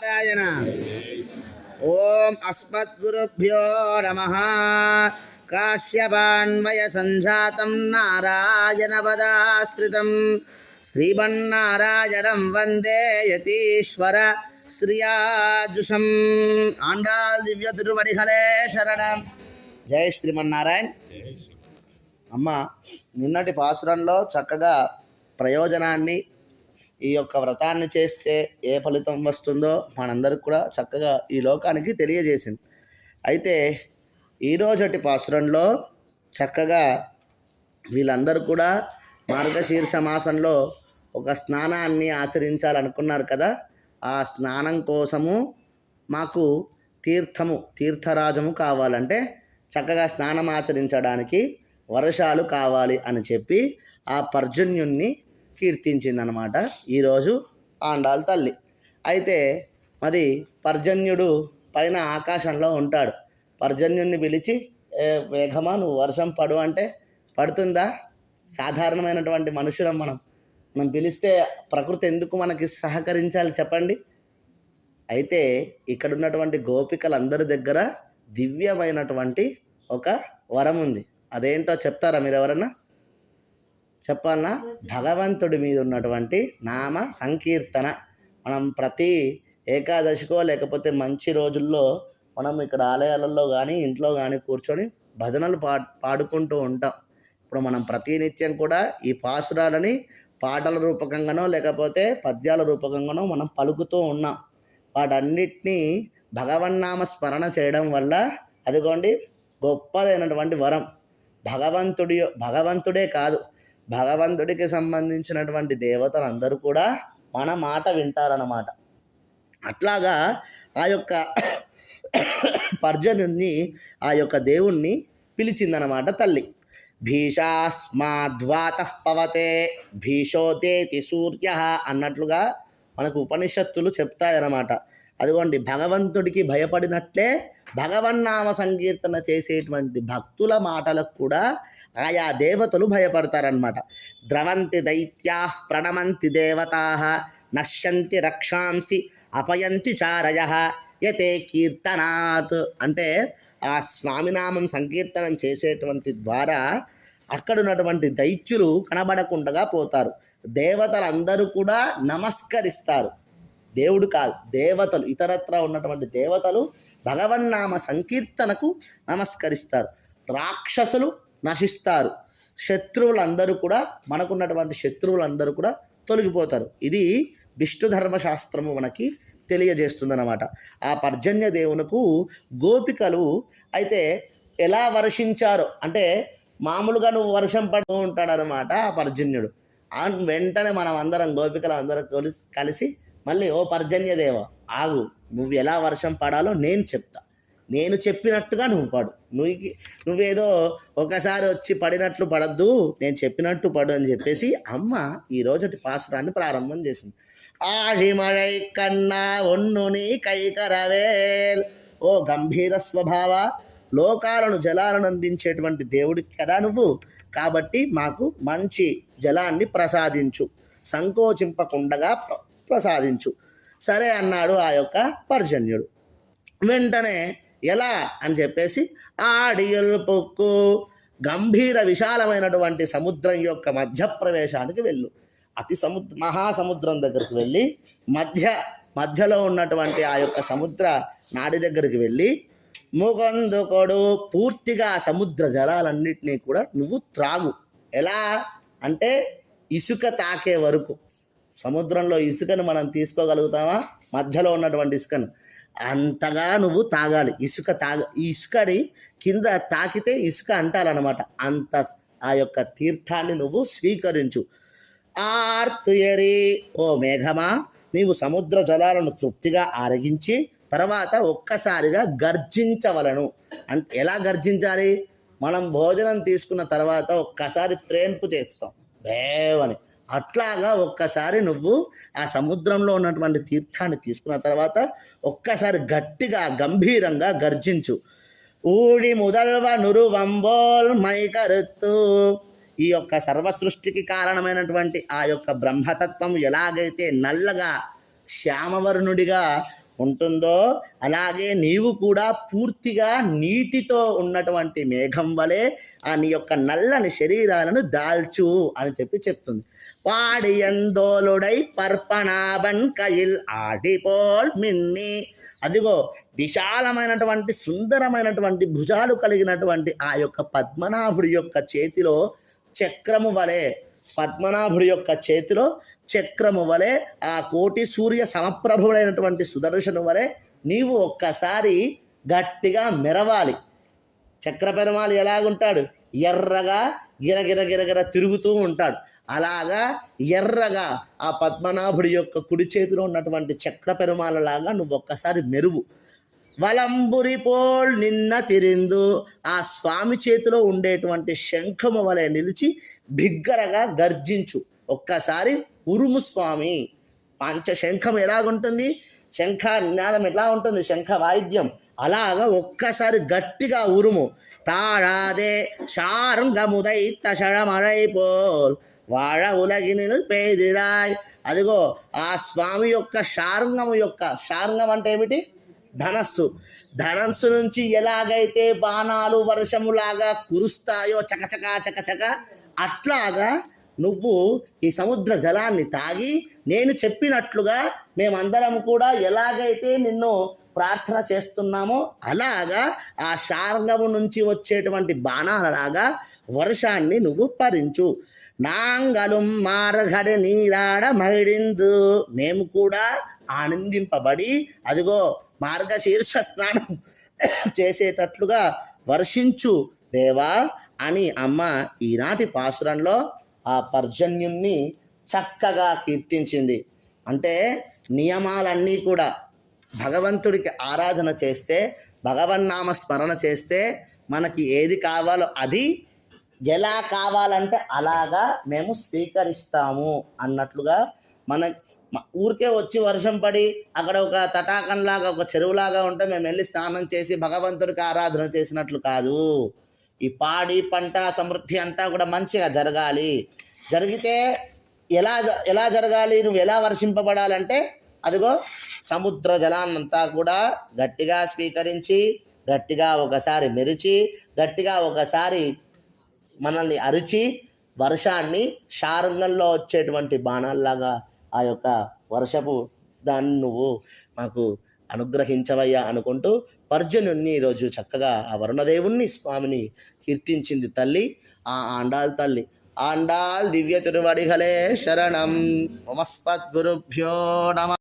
నారాయణ. ఓం అస్మద్గురుభ్యో నమ. కాశ్యపాన్వయ సంజాతం నారాయణ పదాశ్రితం. శ్రీమన్నారాయణం వందే యతీశ్వర శ్రియాజుషం. ఆండాల్ దివ్య తిరువడిహలే శరణం. జై శ్రీమన్నారాయణ. అమ్మ నిన్నటి పాసురంలో చక్కగా ప్రయోజనాన్ని ఈ యొక్క వ్రతాన్ని చేస్తే ఏ ఫలితం వస్తుందో మనందరికి కూడా చక్కగా ఈ లోకానికి తెలియజేసింది. అయితే ఈరోజటి పాసురంలో చక్కగా వీళ్ళందరూ కూడా మార్గశీర్ష మాసంలో ఒక స్నానాన్ని ఆచరించాలనుకున్నారు కదా. ఆ స్నానం కోసము మాకు తీర్థము తీర్థరాజము కావాలంటే చక్కగా స్నానం ఆచరించడానికి వర్షాలు కావాలి అని చెప్పి ఆ పర్జన్యుణ్ణి కీర్తించిందనమాట ఈరోజు ఆండాల్ తల్లి. అయితే మరి పర్జన్యుడు పైన ఆకాశంలో ఉంటాడు. పర్జన్యుడిని పిలిచి వేగమా నువ్వు వర్షం పడు అంటే పడుతుందా? సాధారణమైనటువంటి మనుషులం మనం. మనం పిలిస్తే ప్రకృతి ఎందుకు మనకి సహకరించాలి చెప్పండి? అయితే ఇక్కడ ఉన్నటువంటి గోపికలందరి దగ్గర దివ్యమైనటువంటి ఒక వరం ఉంది అదేంటో చెప్తారా మీరు ఎవరన్నా చెప్పాలన్నా భగవంతుడి మీద ఉన్నటువంటి నామ సంకీర్తన. మనం ప్రతి ఏకాదశికో లేకపోతే మంచి రోజుల్లో మనం ఇక్కడ ఆలయాలలో కానీ ఇంట్లో కానీ కూర్చొని భజనలు పా పాడుకుంటూ ఉంటాం. ఇప్పుడు మనం ప్రతినిత్యం కూడా ఈ పాసురాలని పాటల రూపకంగానో లేకపోతే పద్యాల రూపకంగానో మనం పలుకుతూ ఉన్నాం. వాటన్నిటినీ భగవన్నామ స్మరణ చేయడం వల్ల అదిగోండి గొప్పదైనటువంటి వరం. భగవంతుడి భగవంతుడే కాదు. భగవంతుడికి సంబంధించినటువంటి దేవతలందరూ కూడా మన మాట వింటారన్నమాట. అట్లాగా ఆ యొక్క పర్జనుణ్ణి ఆ యొక్క దేవుణ్ణి పిలిచిందనమాట తల్లి. భీషాస్మాద్వాత పవతే భీషోతేతి సూర్య అన్నట్లుగా మనకు ఉపనిషత్తులు చెప్తాయన్నమాట. అదిగోండి భగవంతుడికి భయపడినట్లే భగవన్నామ సంకీర్తన చేసేటువంటి భక్తుల మాటలకు కూడా ఆయా దేవతలు భయపడతారనమాట ద్రవంతి దైత్యా ప్రణమంతి దేవతా నశ్యంతి రక్షాంసి అపయంతి చారయ యతే కీర్తనాత్. అంటే ఆ స్వామినామం సంకీర్తనం చేసేటువంటి ద్వారా అక్కడ ఉన్నటువంటి దైత్యులు కనబడకుండా పోతారు. దేవతలందరూ కూడా నమస్కరిస్తారు. దేవుడు కాదు దేవతలు ఇతరత్ర ఉన్నటువంటి దేవతలు భగవన్నామ సంకీర్తనకు నమస్కరిస్తారు. రాక్షసులు నశిస్తారు. శత్రువులందరూ కూడా మనకున్నటువంటి శత్రువులందరూ కూడా తొలగిపోతారు. ఇది విష్ణు ధర్మశాస్త్రము మనకి తెలియజేస్తుందన్నమాట. ఆ పర్జన్య దేవునకు గోపికలు అయితే ఎలా వర్షించారు అంటే మామూలుగా నువ్వు వర్షం పడుతూ ఉంటాడనమాట ఆ పర్జన్యుడు. వెంటనే మనం అందరం గోపికలు అందరం కలిసి కలిసి మళ్ళీ ఓ పర్జన్యదేవ ఆగు. నువ్వు ఎలా వర్షం పడాలో నేను చెప్తా. నేను చెప్పినట్టుగా నువ్వు పడు. నువ్వు నువ్వేదో ఒకసారి వచ్చి పడినట్లు పడద్దు నేను చెప్పినట్టు పడు అని చెప్పేసి అమ్మ ఈ రోజటి పాసురాన్ని ప్రారంభం చేసింది. ఆహిమழை కన్నా ఒన్నుని కైకరవేల్. ఓ గంభీర స్వభావ లోకాలను జలాలను అందించేటువంటి దేవుడికి కదా నువ్వు. కాబట్టి మాకు మంచి జలాన్ని ప్రసాదించు. సంకోచింపకుండగా ప్రసాదించు. సరే అన్నాడు ఆ యొక్క పర్జన్యుడు. వెంటనే ఎలా అని చెప్పేసి ఆడియల్ పొక్కు గంభీర విశాలమైనటువంటి సముద్రం యొక్క మధ్య ప్రవేశానికి వెళ్ళు. అతి సముద్ర మహాసముద్రం దగ్గరికి వెళ్ళి మధ్య మధ్యలో ఉన్నటువంటి ఆ యొక్క సముద్ర నాడి దగ్గరికి వెళ్ళి ముగొందుకొడు పూర్తిగా సముద్ర జలాలన్నింటినీ కూడా నువ్వు త్రాగు. ఎలా? అంటే ఇసుక తాకే వరకు. సముద్రంలో ఇసుకను మనం తీసుకోగలుగుతామా? మధ్యలో ఉన్నటువంటి ఇసుకను. అంతగా నువ్వు తాగాలి. ఇసుక తాగ ఇసుకని కింద తాకితే ఇసుక అంటాలన్నమాట. అంత ఆ యొక్క తీర్థాన్ని నువ్వు స్వీకరించు. ఆర్తుయరి ఓ మేఘమా నీవు సముద్ర జలాలను తృప్తిగా ఆరగించి తర్వాత ఒక్కసారిగా గర్జించవలను. అంటే ఎలా గర్జించాలి? మనం భోజనం తీసుకున్న తర్వాత ఒక్కసారి త్రేన్పు చేస్తాం. దేవని అట్లాగా ఒక్కసారి నువ్వు ఆ సముద్రంలో ఉన్నటువంటి తీర్థాన్ని తీసుకున్న తర్వాత ఒక్కసారి గట్టిగా గంభీరంగా గర్జించు. ఊడి ముదల్వ నురు వంబోల్ మైకరుత్తు. ఈ యొక్క సర్వ సృష్టికి కారణమైనటువంటి ఆ యొక్క బ్రహ్మతత్వం ఎలాగైతే నల్లగా శ్యామవర్ణుడిగా ఉంటుందో అలాగే నీవు కూడా పూర్తిగా నీటితో ఉన్నటువంటి మేఘం వలె ఆ నీ యొక్క నల్లని శరీరాలను దాల్చు అని చెప్పి చెప్తుంది. వాడి ఎందోలుడై పర్పణాబన్ కయిల్ ఆడిపోల్ మిన్ని. అదిగో విశాలమైనటువంటి సుందరమైనటువంటి భుజాలు కలిగినటువంటి ఆ యొక్క పద్మనాభుడి యొక్క చేతిలో చక్రము వలె పద్మనాభుడి యొక్క చేతిలో చక్రము వలె ఆ కోటి సూర్య సమప్రభుడైనటువంటి సుదర్శను వలె నీవు ఒక్కసారి గట్టిగా మెరవాలి. చక్ర పెరుమాళ్ ఎలాగుంటాడు? ఎర్రగా గిరగిర గిరగిర తిరుగుతూ ఉంటాడు. అలాగా ఎర్రగా ఆ పద్మనాభుడి యొక్క కుడి చేతిలో ఉన్నటువంటి చక్ర పెరుమాలలాగా నువ్వు ఒక్కసారి మెరువు. వలంబురి పోల్ నిన్న తిరిందు. ఆ స్వామి చేతిలో ఉండేటువంటి శంఖము వలె నిలిచి బిగ్గరగా గర్జించు. ఒక్కసారి ఉరుము స్వామి. పంచశంఖం ఎలాగుంటుంది? శంఖ నినాదం ఎలా ఉంటుంది? శంఖ వాయిద్యం. అలాగా ఒక్కసారి గట్టిగా ఉరుము. తాళాదే షారంగముదై తషడమழை పోల్ వాழ ఉలగిని పేదిరాయ్ అదిగో ఆ స్వామి యొక్క షారంగము యొక్క షారంగం అంటే ఏమిటి? ధనస్సు. ధనస్సు నుంచి ఎలాగైతే బాణాలు వర్షములాగా కురుస్తాయో చకచక చకచక అట్లాగా నువ్వు ఈ సముద్ర జలాన్ని తాగి నేను చెప్పినట్లుగా మేమందరం కూడా ఎలాగైతే నిన్ను ప్రార్థన చేస్తున్నామో అలాగా ఆ శార్గము నుంచి వచ్చేటువంటి బాణాలలాగా వర్షాన్ని నువ్వు పరించు నాంగలం మారఘడ నీరాడ మహిళిందు. మేము కూడా ఆనందింపబడి అదిగో మార్గశీర్ష స్నానం చేసేటట్లుగా వర్షించు దేవా అని అమ్మ ఈనాటి పాసురంలో ఆ పర్జన్యుణ్ణి చక్కగా కీర్తించింది. అంటే నియమాలన్నీ కూడా. భగవంతుడికి ఆరాధన చేస్తే భగవన్నామ స్మరణ చేస్తే మనకి ఏది కావాలో అది ఎలా కావాలంటే అలాగా మేము స్వీకరిస్తాము అన్నట్లుగా మన ఊరికే వచ్చి వర్షం పడి అక్కడ ఒక తటాకంలాగా ఒక చెరువులాగా ఉంటే మేము వెళ్ళి స్నానం చేసి భగవంతుడికి ఆరాధన చేసినట్లు కాదు. ఈ పాడి పంట సమృద్ధి అంతా కూడా మంచిగా జరగాలి. జరిగితే ఎలా జ- ఎలా జరగాలి? నువ్వు ఎలా వర్షింపబడాలంటే అదిగో సముద్ర జలాన్నంతా కూడా గట్టిగా స్వీకరించి గట్టిగా ఒకసారి మెరిచి గట్టిగా ఒకసారి మనల్ని అరిచి వర్షాన్ని శారంగంలో వచ్చేటువంటి బాణాల్లాగా ఆ యొక్క వర్షపు దాన్ని నువ్వు మాకు అనుగ్రహించవయ్యా అనుకుంటూ పర్జనుణ్ణి ఈరోజు చక్కగా ఆ వరుణదేవుణ్ణి స్వామిని కీర్తించింది తల్లి ఆ ఆండాల్ తల్లి. ఆండాల్ దివ్య తిరువడిగలే శరణం. నమస్పద్గురుభ్యో నమ.